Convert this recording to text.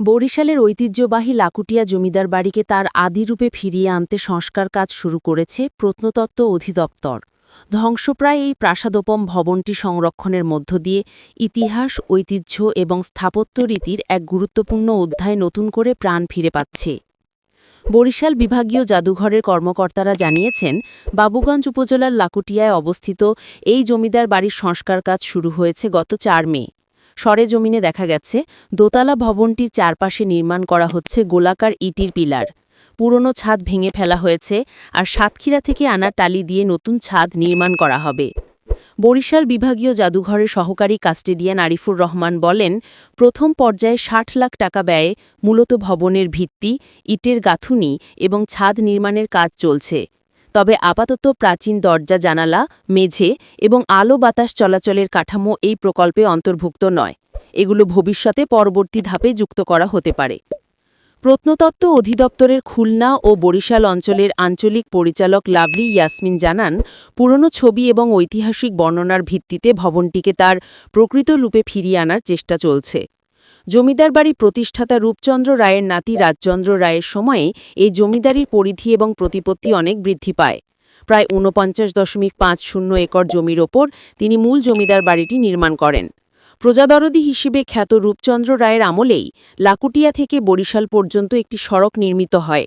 বরিশালের ঐতিহ্যবাহী লাকুটিয়া জমিদার বাড়িকে তার আদিরূপে ফিরিয়ে আনতে সংস্কার কাজ শুরু করেছে প্রত্নতত্ত্ব অধিদপ্তর। ধ্বংসপ্রায় এই প্রাসাদোপম ভবনটি সংরক্ষণের মধ্য দিয়ে ইতিহাস, ঐতিহ্য এবং স্থাপত্য রীতির এক গুরুত্বপূর্ণ অধ্যায় নতুন করে প্রাণ ফিরে পাচ্ছে। বরিশাল বিভাগীয় জাদুঘরের কর্মকর্তারা জানিয়েছেন, বাবুগঞ্জ উপজেলার লাকুটিয়ায় অবস্থিত এই জমিদার বাড়ির সংস্কার কাজ শুরু হয়েছে গত চার মে। সরেজমিনে দেখা গেছে, দোতলা ভবনটির চারপাশে নির্মাণ করা হচ্ছে গোলাকার ইটির পিলার। পুরনো ছাদ ভেঙে ফেলা হয়েছে আর সাতক্ষীরা থেকে আনা টালি দিয়ে নতুন ছাদ নির্মাণ করা হবে। বরিশাল বিভাগীয় জাদুঘরের সহকারী কাস্টেডিয়ান আরিফুর রহমান বলেন, প্রথম পর্যায়ে ষাট লাখ টাকা ব্যয়ে মূলত ভবনের ভিত্তি, ইটের গাঁথুনি এবং ছাদ নির্মাণের কাজ চলছে। তবে আপাতত প্রাচীন দরজা, জানালা, মেঝে এবং আলো বাতাস চলাচলের কাঠামো এই প্রকল্পে অন্তর্ভুক্ত নয়। এগুলো ভবিষ্যতে পরবর্তী ধাপে যুক্ত করা হতে পারে। প্রত্নতত্ত্ব অধিদপ্তরের খুলনা ও বরিশাল অঞ্চলের আঞ্চলিক পরিচালক লাভলি ইয়াসমিন জানান, পুরনো ছবি এবং ঐতিহাসিক বর্ণনার ভিত্তিতে ভবনটিকে তার প্রকৃত রূপে ফিরিয়ে আনার চেষ্টা চলছে। জমিদার বাড়ি প্রতিষ্ঠাতা রূপচন্দ্র রায়ের নাতি রাজচন্দ্র রায়ের সময়ে এই জমিদারির পরিধি এবং প্রতিপত্তি অনেক বৃদ্ধি পায়। প্রায় ঊনপঞ্চাশ দশমিক পাঁচ শূন্য একর জমির ওপর তিনি মূল জমিদার বাড়িটি নির্মাণ করেন। প্রজাদরদি হিসেবে খ্যাত রূপচন্দ্র রায়ের আমলেই লাকুটিয়া থেকে বরিশাল পর্যন্ত একটি সড়ক নির্মিত হয়।